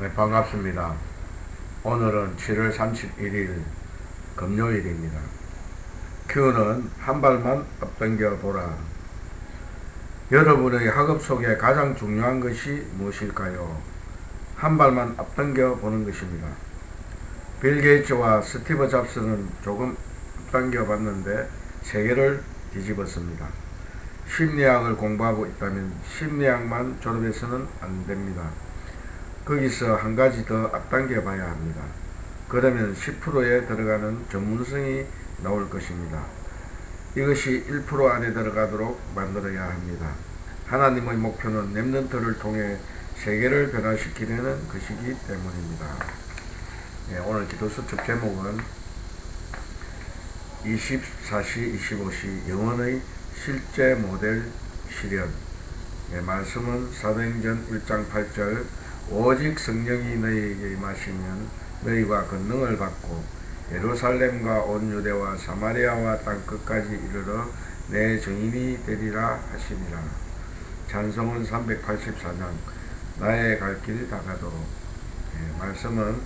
네, 반갑습니다. 오늘은 7월 31일 금요일입니다. 큐는 한 발만 앞당겨 보라. 여러분의 학업 속에 가장 중요한 것이 무엇일까요? 한 발만 앞당겨 보는 것입니다. 빌 게이츠와 스티브 잡스는 조금 앞당겨 봤는데 세계를 뒤집었습니다. 심리학을 공부하고 있다면 심리학만 졸업해서는 안 됩니다. 거기서 한 가지 더 앞당겨 봐야 합니다. 그러면 10%에 들어가는 전문성이 나올 것입니다. 이것이 1% 안에 들어가도록 만들어야 합니다. 하나님의 목표는 랩런트를 통해 세계를 변화시키려는 것이기 때문입니다. 예, 오늘 기도 수첩 제목은 24시 25시 영혼의 실제 모델 실현 예, 말씀은 사도행전 1장 8절 오직 성령이 너희에게 임하시면 너희가 권능을 받고 예루살렘과 온 유대와 사마리아와 땅 끝까지 이르러 내 증인이 되리라 하시니라. 찬송은 384장 나의 갈길 다가도록 예, 말씀은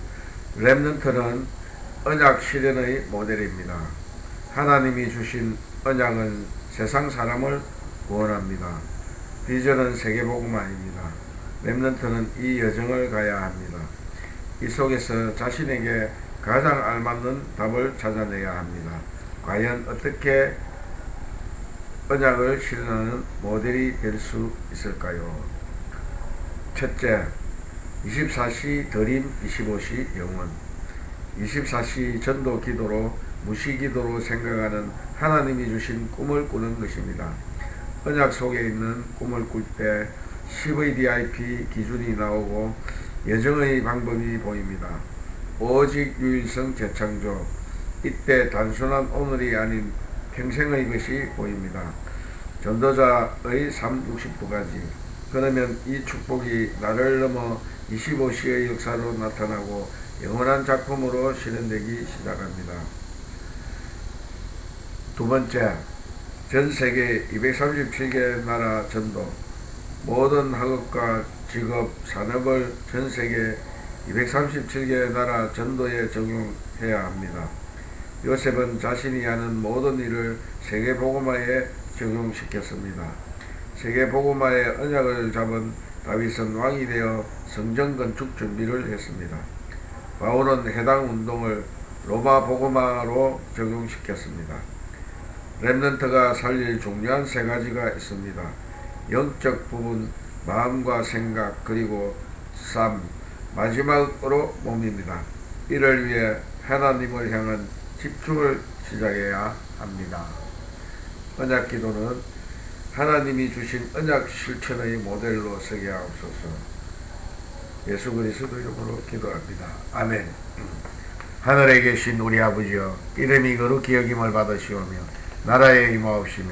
렘넌트는 언약 실현의 모델입니다. 하나님이 주신 언약은 세상 사람을 구원합니다. 비전은 세계복음화입니다. 렘넌트는 이 여정을 가야 합니다. 이 속에서 자신에게 가장 알맞는 답을 찾아내야 합니다. 과연 어떻게 언약을 실현하는 모델이 될 수 있을까요? 첫째, 24시 드림 25시 영원 24시 전도 기도로 무시 기도로 생각하는 하나님이 주신 꿈을 꾸는 것입니다. 언약 속에 있는 꿈을 꿀때 10의 DIP 기준이 나오고 여정의 방법이 보입니다. 오직 유일성 재창조 이때 단순한 오늘이 아닌 평생의 것이 보입니다. 전도자의 3, 60도까지 그러면 이 축복이 나를 넘어 25시의 역사로 나타나고 영원한 작품으로 실현되기 시작합니다. 두 번째, 전 세계 237개 나라 전도 모든 학업과 직업, 산업을 전 세계 237개 나라 전도에 적용해야 합니다. 요셉은 자신이 하는 모든 일을 세계 복음화에 적용시켰습니다. 세계 복음화의 언약을 잡은 다윗은 왕이 되어 성전 건축 준비를 했습니다. 바울은 해당 운동을 로마 복음화로 적용시켰습니다. 렘넌트가 살릴 중요한 세 가지가 있습니다. 영적 부분, 마음과 생각, 그리고 삶, 마지막으로 몸입니다. 이를 위해 하나님을 향한 집중을 시작해야 합니다. 언약 기도는 하나님이 주신 언약 실천의 모델로 서게 하옵소서. 예수 그리스도 이름으로 기도합니다. 아멘. 하늘에 계신 우리 아버지여 이름이 거룩히 여김을 받으시오며 나라에 임하옵시며